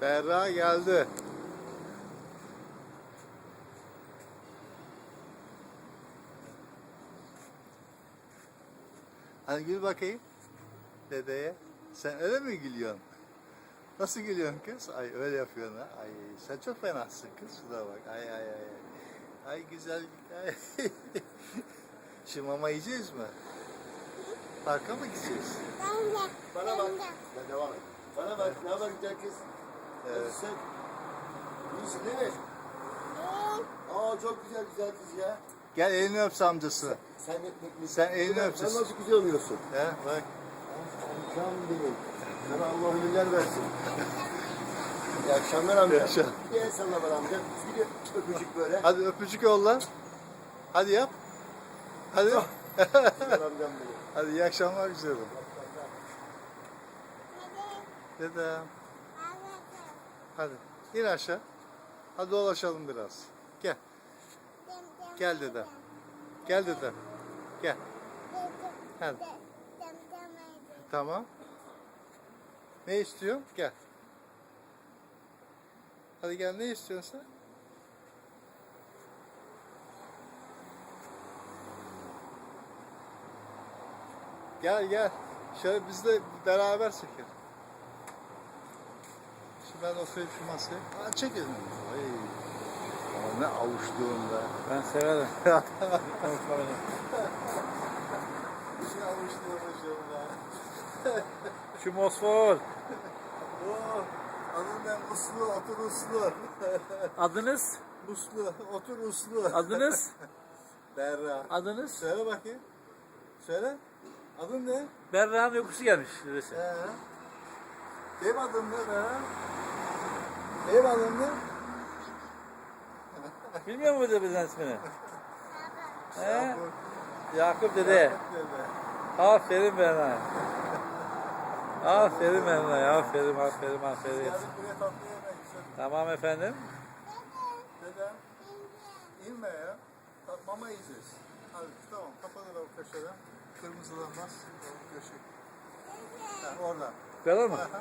Berra geldi. Hani gül bakayım dedeye. Sen öyle mi gülüyorsun? Nasıl gülüyorsun kız? Ay öyle yapıyorsun ha. Ay sen çok fenasın kız. Şuna bak. Ay ay ay. ay. Güzel. Ay. Şimdi mama yiyeceğiz mi? Parka mı gideceğiz? Ben de. Bana bak. Devam et. Bana bak. Ne haber güzel kız? Evet. İyisin değil mi? Aa çok güzel güzel kız ya. Gel elini öp amcası. Sen, ne, Sen elini Sen öpeceksin. nasıl güzel oluyorsun? He bak. Amcam benim. Sana Allah ömürler versin. İyi akşamlar amca. İyi akşam. Bir el salla bana amca. Bir de öpücük böyle. Hadi öpücük yolla. Hadi yap. Hadi. Benim. Hadi iyi akşamlar güzelim. Dedem. Hadi. İn aşağı. Hadi dolaşalım biraz. Gel. Gel dedem. Gel dedem. Gel. Hadi. Tamam. Ne istiyorsun? Gel. Hadi gel ne istiyorsun sen? Gel gel. Şöyle biz de beraber çekelim. Ben oturayım şu masaya. Aa, çekelim. Ay. Ama ne avuçluğunda. Ben severim. Ne avuçluğunda. Şu Mosfor. Oh, adın ne? Uslu, otur uslu. Adınız? Uslu, otur uslu. Adınız? Berra. Adınız? Söyle bakayım. Söyle. Adın ne? Berra'nın uykusu gelmiş. Ee, benim adım ne Berra? Benim adım ne? Bilmiyor mu dedemizin ismini? He? Yakup. Dede. Aferin Berra. Aferin Berra. Aferin, aferin, aferin. Tamam efendim. Dedem, inme ya. Mama yiyeceğiz. Hadi tamam, kapanır o köşeden. Kırmızılanmaz. Köşe. Ha, orada. Görür mü? Aha.